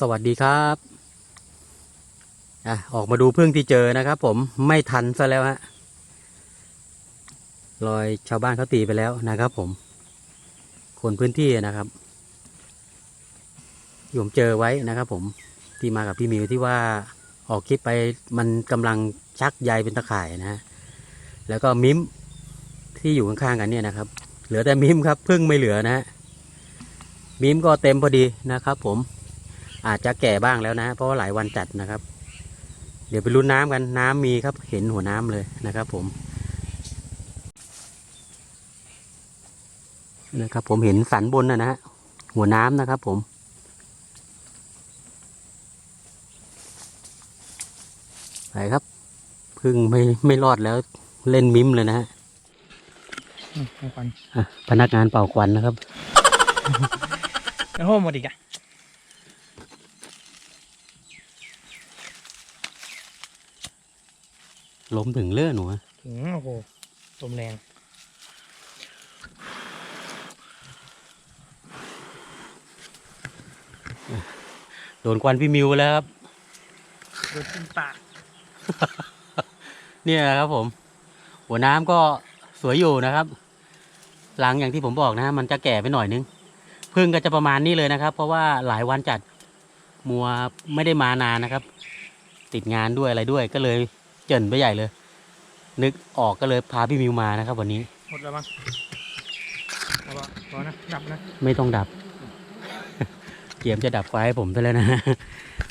สวัสดีครับอะออกมาดูพึ่งที่เจอนะครับ ผมไม่ทันซะแล้วฮะรอยชาวบ้านเขาตีไปแล้วนะครับ ผม คนพื้นที่นะครับที่ผมเจอไว้นะครับ ผมที่มากับพี่มิวที่ว่าออกคลิปไปมันกำลังชักใยเป็นตะข่ายนะฮะแล้วก็มิมที่อยู่ข้างๆกันเนี่ยนะครับ เหลือแต่มิมครับพึ่งไม่เหลือนะฮะมิมก็เต็มพอดีนะครับ ผม อาจจะแก่บ้างแล้วนะ เพราะว่าหลายวันจัดนะครับ เดี๋ยวไปลุ้นน้ำกันน้ำมีครับเห็นหัวน้ำเลยนะครับ ผมนะครับผมเห็นสันบนนะนะฮะหัวน้ำนะครับ ผมไปครับพึ่งไม่ไม่รอดแล้วเล่นมิมเลยนะฮะอืมเอาควันอะพนักงานเป่าควันนะครับแล้วโหหมดอีกอะ ล้มถึงเลื่อนหนูอะถึงโอ้โหลมแรงโดนควันพี่มิวไปแล้วครับรถขึ้นปาก เนี่ยครับผม หัวน้ำก็สวยอยู่นะครับ หลังอย่างที่ผมบอกนะฮะมันจะแก่ไปหน่อยนึงพึ่งก็จะประมาณนี้เลยนะครับ เพราะว่าหลายวันจัดมัวไม่ได้มานานนะครับ ติดงานด้วยอะไรด้วยก็เลย เจินไปใหญ่เลย นึกออกก็เลยพาพี่มิวมานะครับ วันนี้ หมดแล้วมั้งเอาป่ะพอนะดับนะไม่ต้องดับ เกียมจะดับไฟให้ผมซะแล้วนะ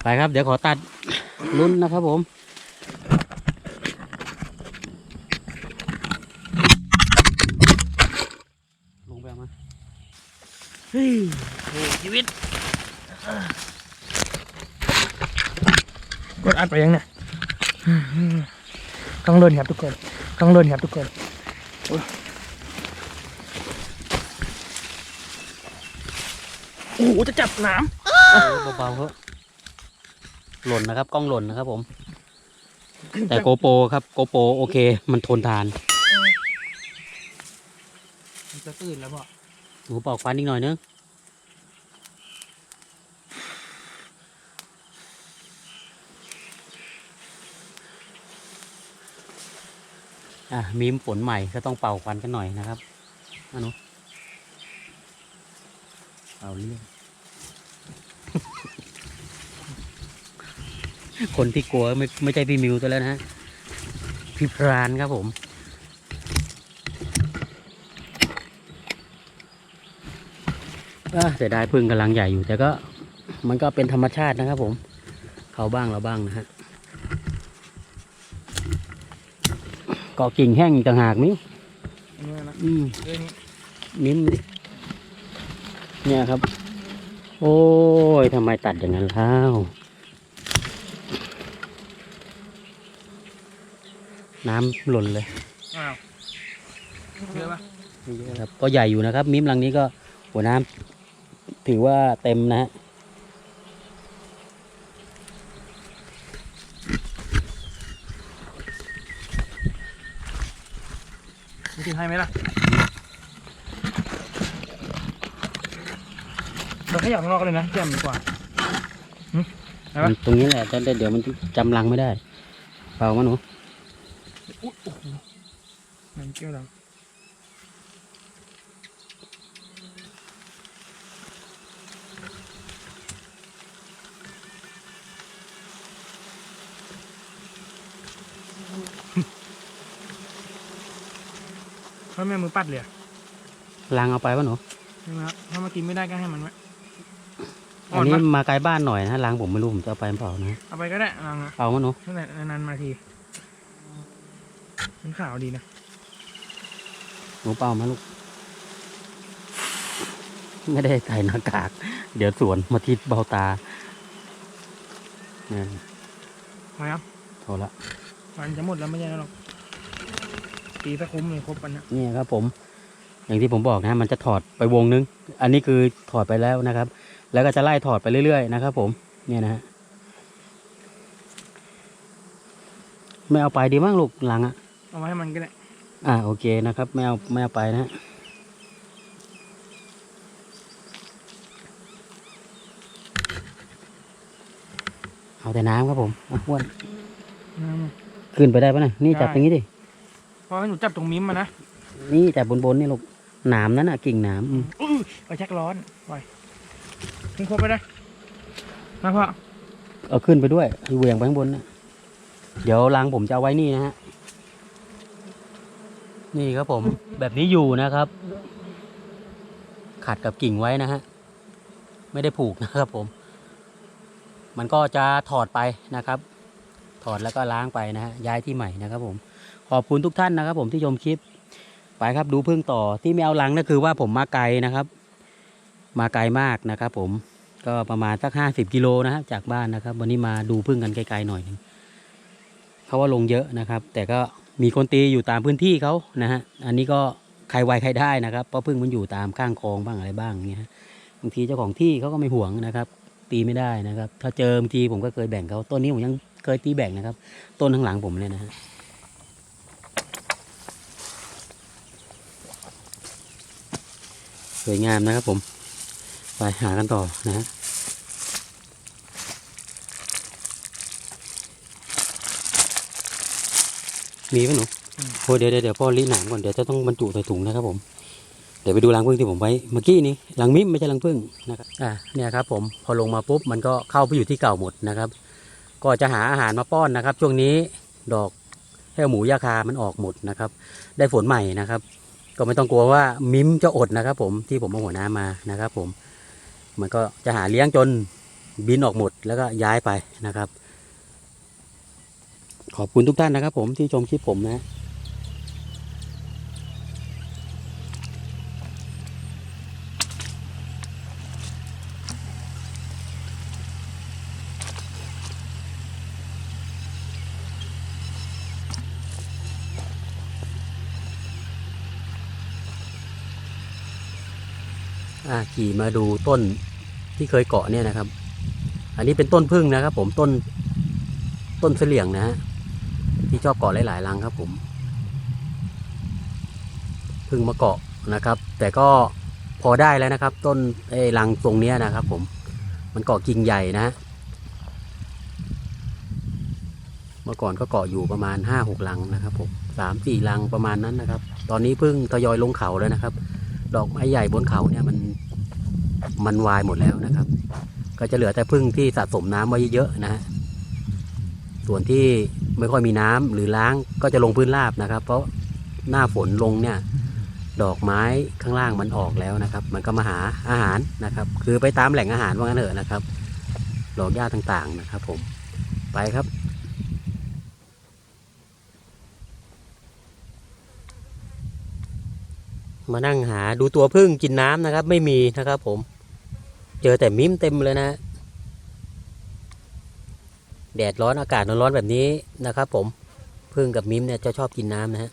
ไปครับ เดี๋ยวขอตัดรุ่นนะครับผมลงไปเอามาเฮ้ยโอ้ชีวิต กดอัดไปยังเนี่ย ต้องเล่นครับทุกคน ต้องเล่นครับทุกคนโอ้ยโอ้โหจะจับน้เบาๆครับหล่นนะครับ กล้องหล่นนะครับผมำแต่โกโปรครับโกโปรโอเค มันทนทานมันจะตื่นแล้วพ่อหนูปอกควันอีกหน่อยนึง อะมีมฝนใหม่ก็ต้องเป่าควันกันหน่อยนะครับอะหนุเป่าเรื่อง คนที่กลัวไม่ไม่ใช่พี่มิวตัวแล้วนะฮะพี่พรานครับผมเสียดายพึ่งกำลังใหญ่อยู่แต่ก็มันก็เป็นธรรมชาตินะครับผม เขาบ้างเราบ้างนะฮะเกาะกิ่งแห้งอีกต่างหากมิ้วอันนี้นะอืมเรื่องนี้มิ้มดิเนี่ยครับ โอ้ยทำไมตัดอย่างนั้นแล้วน้ำหล่นเลยอ้าวเยอะปะไม่เยอะครับ ก็ใหญ่อยู่นะครับ มิ้มลังนี้ก็หัวน้ำถือว่าเต็มนะฮะ มีทีให้ไหมล่ะเราขยับข้างนอกเลยนะแจ่มดีกว่าหึไหนวะมันตรงนี้แหละแต่เดี๋ยวมันจำรังไม่ได้ เปล่ามาหนูอุ๊ยโอ้โหมันเกี่ยวดังเพราะแม่มือปัดเลยอะรังเอาไปวะหนูใช่ไหมครับถ้ามากินไม่ได้ก็ให้มันไว้อันนี้อ่อนปะมาไกลบ้านหน่อยนะรังผมไม่รู้ผมจะเอาไปเปล่านะเอาไปก็ได้ลังอะเอามาหนูตั้งแต่นานๆมาทีมันขาวดีนะหนูเปล่ามาลูก ไม่ได้ใส่หน้ากาก เดี๋ยวสวนมาทิดเบาตาเนี่ยพอครับโทรละมันจะหมดแล้วไม่ใช่หรอก ตีตะคุ้มเลยครบปันนะนี่ครับผม อย่างที่ผมบอกนะ มันจะถอดไปวงนึง อันนี้คือถอดไปแล้วนะครับ แล้วก็จะไล่ถอดไปเรื่อยๆนะครับผม เนี่ยนะฮะ ไม่เอาไปดีมั้งลูกหลังอะเอาไว้ให้มันก็ได้ อ่าโอเคนะครับ ไม่เอาไม่เอาไปนะฮะเอาแต่น้ำครับผมอะอ้วนอืมขึ้นไปได้ปะนะนี่จับได้ตรงนี้ดิ พอให้หนูจับตรงมิ้มมานะนี่จับบนบนๆนี่ลูกหนามนั้นอะกิ่งหนามอืมอื้อไปชักร้อนไปขึ้นครบไปได้มาพ่อเอาขึ้นไปด้วยเหวี่ยงไปข้างบนนะเดี๋ยวรังผมจะเอาไว้นี่นะฮะนี่ครับผม แบบนี้อยู่นะครับ ขัดกับกิ่งไว้นะฮะไม่ได้ผูกนะครับผม มันก็จะถอดไปนะครับ ถอดแล้วก็ล้างไปนะฮะย้ายที่ใหม่นะครับผม ขอบคุณทุกท่านนะครับ ผมที่ชมคลิป ไปครับดูพึ่งต่อที่ไม่เอาลังนั่นคือว่าผมมาไกลนะครับ มาไกลมากนะครับ ผมก็ประมาณสักห้าสิบกิโลนะฮะจากบ้านนะครับ วันนี้มาดูพึ่งกันไกลๆหน่อยหนึงเขาว่าลงเยอะนะครับ แต่ก็มีคนตีอยู่ตามพื้นที่เขานะฮะอันนี้ก็ใครไวใครได้นะครับเพราะพึ่งมันอยู่ตามข้างคลองบ้างอะไรบ้างเงี้ยบางทีเจ้าของที่เขาก็ไม่ห่วงนะครับ ตีไม่ได้นะครับ ถ้าเจอบางทีผมก็เคยแบ่งเขาต้นนี้ผมยังเคยตีแบ่งนะครับ ต้นข้างหลังผมเลยนะฮะ สวยงามนะครับผม ไปหากันต่อนะฮะมีไหมหนูโอ้เดี๋ยวเดี๋ยวเดี๋ยวพ่อรีดหนามก่อน เดี๋ยวจะต้องบรรจุใส่ถุงนะครับผม เดี๋ยวไปดูรังผึ้งที่ผมไว้เมื่อกี้นี้รังมิมไม่ใช่รังผึ้งนะครับ อ่าเนี่ยครับผม พอลงมาปุ๊บมันก็เข้าไปอยู่ที่เก่าหมดนะครับ ก็จะหาอาหารมาป้อนนะครับ ช่วงนี้ดอกแห้วหมูยาคา มันออกหมดนะครับ ได้ฝนใหม่นะครับ ก็ไม่ต้องกลัวว่ามิมจะอดนะครับ ผมที่ผมเอาหัวน้ำมานะครับ ผม มันก็จะหาเลี้ยงจนบินออกหมดแล้วก็ย้ายไปนะครับ ขอบคุณทุกท่านนะครับ ผมที่ชมคลิปผมนะ ขี่มาดูต้นที่เคยเกาะเนี่ยนะครับ อันนี้เป็นต้นพึ่งนะครับ ผมต้นต้นเสลี่ยงนะฮะที่ชอบเกาะหลายๆรังครับ ผมพึ่งมาเกาะนะครับ แต่ก็พอได้แล้วนะครับ ต้นไอ้รังตรงเนี้ยนะครับ ผมมันเกาะกิ่งใหญ่นะเมื่อก่อนก็เกาะอยู่ประมาณห้าหกลังนะครับผมสามสี่ลังประมาณนั้นนะครับ ตอนนี้เพิ่งทยอยลงเขาแล้วนะครับ ดอกไม้ใหญ่บนเขาเนี่ยมัน มันวายหมดแล้วนะครับ ก็จะเหลือแต่พึ่งที่สะสมน้ำไว้เยอะๆนะฮะส่วนที่ไม่ค่อยมีน้ำหรือล้างก็จะลงพื้นราบนะครับ เพราะหน้าฝนลงเนี่ยดอกไม้ข้างล่างมันออกแล้วนะครับ มันก็มาหาอาหารนะครับ คือไปตามแหล่งอาหารว่างั้นเถอะนะครับดอกหญ้าต่างๆนะครับ ผมไปครับมานั่งหาดูตัวพึ่งกินน้ำนะครับ ไม่มีนะครับผม เจอแต่มิ้มเต็มเลยนะฮะแดดร้อนอากาศร้อนๆแบบนี้นะครับ ผมพึ่งกับมิ้มเนี่ยจะชอบกินน้ำนะฮะ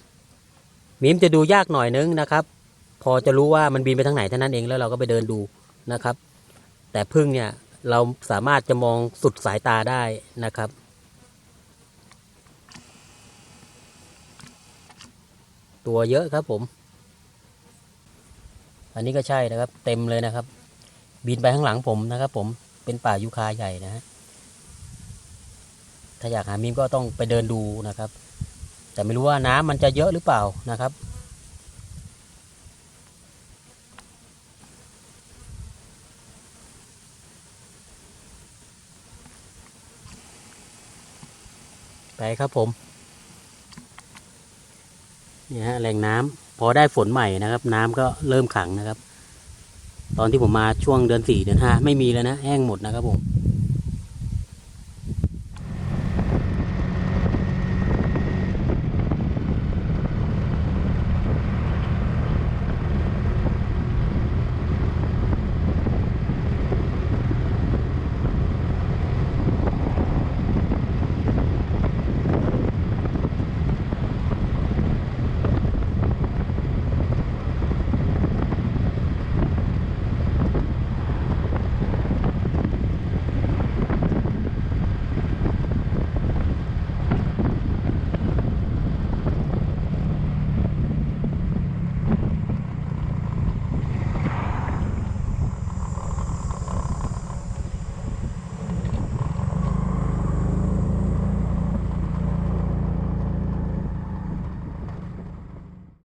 มิ้มจะดูยากหน่อยนึงนะครับ พอจะรู้ว่ามันบินไปทางไหนเท่านั้นเองแล้วเราก็ไปเดินดูนะครับ แต่พึ่งเนี่ยเราสามารถจะมองสุดสายตาได้นะครับตัวเยอะครับผม อันนี้ก็ใช่นะครับ เต็มเลยนะครับ บินไปข้างหลังผมนะครับ ผมเป็นป่ายูคาใหญ่นะฮะถ้าอยากหามิมก็ต้องไปเดินดูนะครับ แต่ไม่รู้ว่าน้ำมันจะเยอะหรือเปล่านะครับ ไปครับผมนี่ฮะแหล่งน้ำพอได้ฝนใหม่นะครับ น้ำก็เริ่มขังนะครับ ตอนที่ผมมาช่วงเดือนสี่เดือนห้าไม่มีแล้วนะแห้งหมดนะครับผม